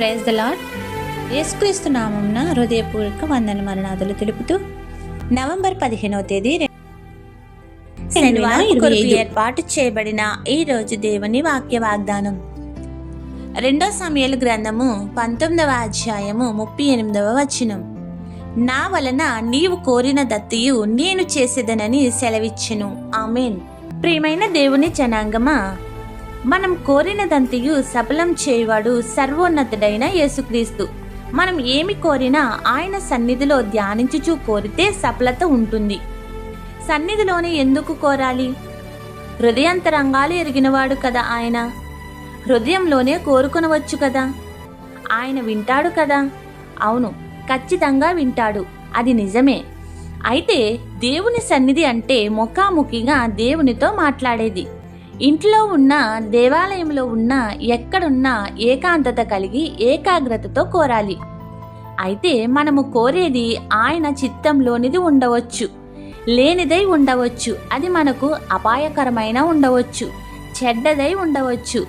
Praise the lord యేసుక్రీస్తు నామంన హృదయపూర్వక వందన మరణాదులు తెలుపుతూ నవంబర్ పదిహేనవ తేదీ ఏర్పాటు చేయబడిన ఈ రోజు దేవుని వాక్య వాగ్దానం. రెండో సమయాల గ్రంథము పంతొమ్మిదవ అధ్యాయము ముప్పై ఎనిమిదవ వచనం. నా వలన నీవు కోరిన దత్తియు నేను చేసేదనని సెలవిచ్చెను. ఆమెన్. ప్రియమైన దేవుని జనాంగమా మనం కోరినదంతయు సఫలం చేయవాడు సర్వోన్నతుడైన యేసుక్రీస్తు. మనం ఏమి కోరినా ఆయన సన్నిధిలో ధ్యానించుచూ కోరితే సఫలత ఉంటుంది. సన్నిధిలోనే ఎందుకు కోరాలి? హృదయంతరంగాలు ఎరిగినవాడు కదా ఆయన. హృదయంలోనే కోరుకునవచ్చు కదా? ఆయన వింటాడు కదా? అవును ఖచ్చితంగా వింటాడు. అది నిజమే. అయితే దేవుని సన్నిధి అంటే ముఖాముఖిగా దేవునితో మాట్లాడేది. ఇంట్లో ఉన్న దేవాలయంలో ఉన్న ఎక్కడున్నా ఏకాంతత కలిగి ఏకాగ్రతతో కోరాలి. అయితే మనము కోరేది ఆయన చిత్తంలోనిది ఉండవచ్చు. లేనిదై ఉండవచ్చు. అది మనకు అపాయకరమైన ఉండవచ్చు. చెడ్డదై ఉండవచ్చు.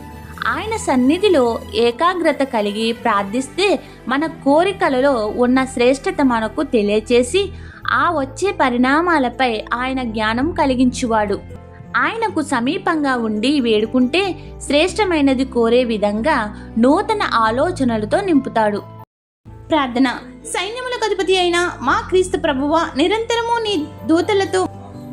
ఆయన సన్నిధిలో ఏకాగ్రత కలిగి ప్రార్థిస్తే మన కోరికలలో ఉన్న శ్రేష్టత మనకు తెలియచేసి ఆ వచ్చే పరిణామాలపై ఆయన జ్ఞానం కలిగించువాడు. ఆయనకు సమీపంగా ఉండి వేడుకుంటే శ్రేష్టమైనది కోరే విధంగా నూతన ఆలోచనలతో నింపుతాడు. ప్రార్థన. సైన్యములకు అధిపతి అయిన మా క్రీస్తు ప్రభువ నిరంతరము నీ దూతలతో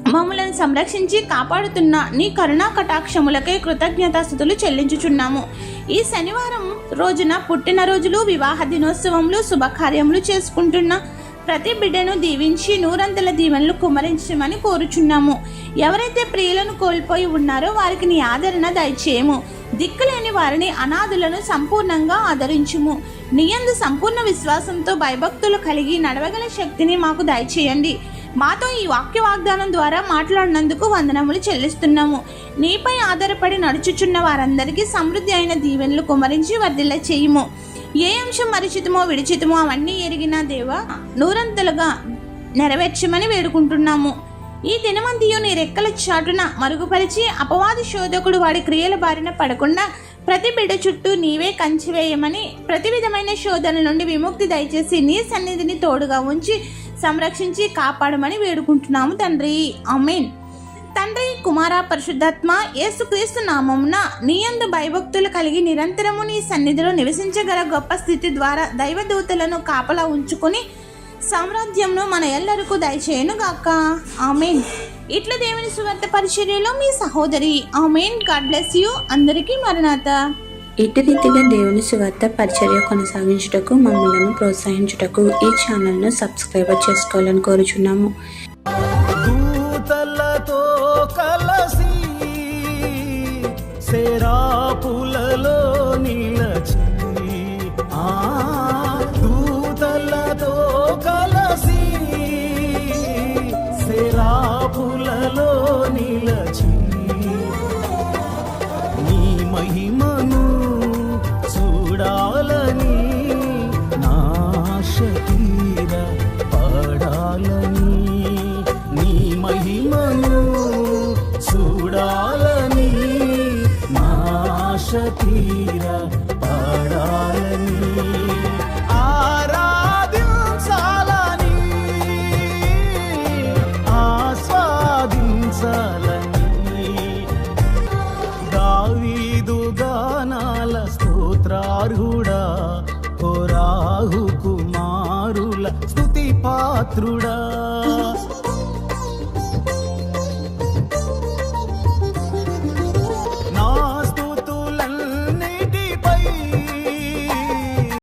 మమ్మలను సంరక్షించి కాపాడుతున్న నీ కరుణా కటాక్షములకే కృతజ్ఞతాస్థుతులు చెల్లించుచున్నాము. ఈ శనివారం రోజున పుట్టినరోజులు వివాహ దినోత్సవములు శుభకార్యములు చేసుకుంటున్న ప్రతి బిడ్డను దీవించి నూరంతల దీవెనలు కుమరించమని కోరుచున్నాము. ఎవరైతే ప్రియులను కోల్పోయి ఉన్నారో వారికి నీ ఆదరణ దయచేయము. దిక్కులేని వారిని అనాథులను సంపూర్ణంగా ఆదరించుము. నీయందు సంపూర్ణ విశ్వాసంతో భయభక్తులు కలిగి నడవగల శక్తిని మాకు దయచేయండి. మాతో ఈ వాక్య వాగ్దానం ద్వారా మాట్లాడినందుకు వందనములు చెల్లిస్తున్నాము. నీపై ఆధారపడి నడుచుచున్న వారందరికీ సమృద్ధి అయిన దీవెనలు కుమరించి వర్ధిల్ల చేయుము ఏ అంశం మరిచితమో విడిచితమో అవన్నీ ఎరిగిన దేవ నూరంతలుగా నెరవేర్చమని వేడుకుంటున్నాము. ఈ దినమంతియు నీ రెక్కల చాటున మరుగుపరిచి అపవాది శోధకుడు వాడి క్రియల బారిన పడకుండా ప్రతి బిడ్డ చుట్టూ నీవే కంచివేయమని ప్రతి విధమైన శోధన నుండి విముక్తి దయచేసి నీ సన్నిధిని తోడుగా ఉంచి సంరక్షించి కాపాడమని వేడుకుంటున్నాము తండ్రి. అమీన్ తండ్రి కుమార పరిశుద్ధాత్మ యేసుక్రీస్తు నామమున నీయందు భయభక్తులు కలిగి నిరంతరము నీ సన్నిధిలో నివసించగల గొప్ప స్థితి ద్వారా దైవదూతలను కాపలా ఉంచుకొని సామ్రాజ్యంను మన ఎల్లరకు దయచేయనుగాక. ఆమెన్. ఇట్ల దేవుని సువార్త పరిచర్యలో మీ సహోదరి ఆమెన్. God bless you. అందరికీ మరణాత. ఇటు రీతిగా దేవుని సువార్త పరిచర్య కొనసాగించుటకు మమ్మల్ని ప్రోత్సహించుటకు ఈ ఛానల్ను సబ్స్క్రైబ్ చేసుకోవాలని కోరుచున్నాము. సేరాపులలో నిలచి ఆ దూతలతో కలసి సెరాపులలో నిలచి నీ మహిమను చూడాలని నాశతీర పడాలని ఓ రాహు కుమారుల స్థుతి పాత్రుడా.